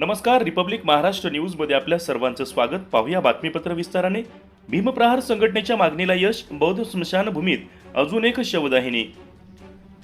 नमस्कार रिपब्लिक महाराष्ट्र न्यूजमध्ये आपल्या सर्वांचं स्वागत. पाहूया बातमीपत्र विस्ताराने. भीमप्रहार संघटनेच्या मागणीला यश बौद्ध स्मशानभूमीत अजून एक शवदाहिनी.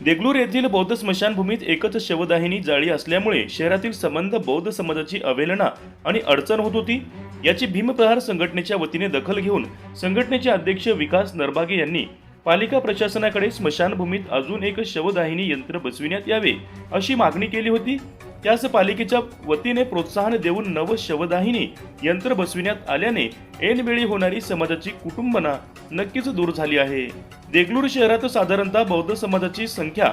देगलूर येथील बौद्ध स्मशानभूमीत एकच शवदाहिनी जाळी असल्यामुळे शहरातील संबंध बौद्ध समाजाची अवहेलना आणि अडचण होत होती. याची भीमप्रहार संघटनेच्या वतीने दखल घेऊन संघटनेचे अध्यक्ष विकास नरभागे यांनी पालिका प्रशासनाकडे स्मशानभूमीत अजून एक शवदाहिनी यंत्र बसविण्यात यावे अशी मागणी केली होती. त्यास पालिकेच्या वतीने प्रोत्साहन देऊन नव शवदाहिनी यंत्र बसविण्यात आल्याने ऐनवेळी होणारी समाजाची कुटुंबना नक्कीच दूर झाली आहे. देगलूर शहरात साधारणतः बौद्ध समाजाची संख्या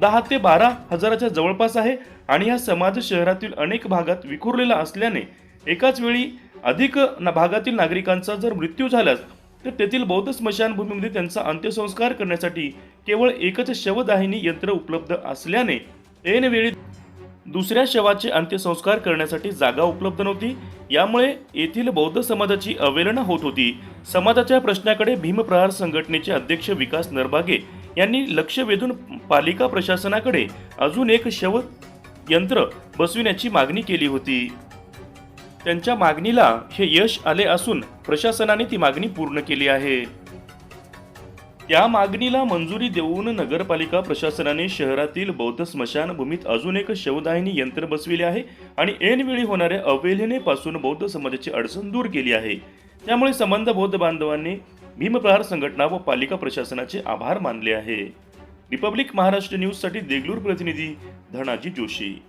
दहा ते बारा हजाराच्या जवळपास आहे आणि हा समाज शहरातील अनेक भागात विखुरलेला असल्याने एकाच वेळी अधिक भागातील नागरिकांचा जर मृत्यू झाल्यास तर तेथील बौद्ध स्मशानभूमीमध्ये त्यांचा अंत्यसंस्कार करण्यासाठी केवळ एकच शवदाहिनी यंत्र उपलब्ध असल्याने ऐनवेळी दुसऱ्या शवाचे अंत्यसंस्कार करण्यासाठी जागा उपलब्ध नव्हती. यामुळे येथील बौद्ध समाजाची अवहेलना होत होती. समाजाच्या प्रश्नाकडे भीमप्रहार संघटनेचे अध्यक्ष विकास नरबागे यांनी लक्ष वेधून पालिका प्रशासनाकडे अजून एक शव यंत्र बसविण्याची मागणी केली होती. त्यांच्या मागणीला हे यश आले असून प्रशासनाने ती मागणी पूर्ण केली आहे. त्या मागणीला मंजुरी देऊन नगरपालिका प्रशासनाने शहरातील बौद्ध स्मशानभूमीत अजून एक शवदाहिनी यंत्र बसविले आहे आणि ऐनवेळी होणाऱ्या अवहेलनेपासून बौद्ध समाजाची अडचण दूर केली आहे. त्यामुळे संबंध बौद्ध बांधवांनी भीमप्रहार संघटना व पालिका प्रशासनाचे आभार मानले आहे. रिपब्लिक महाराष्ट्र न्यूजसाठी देगलूर प्रतिनिधी धनाजी जोशी.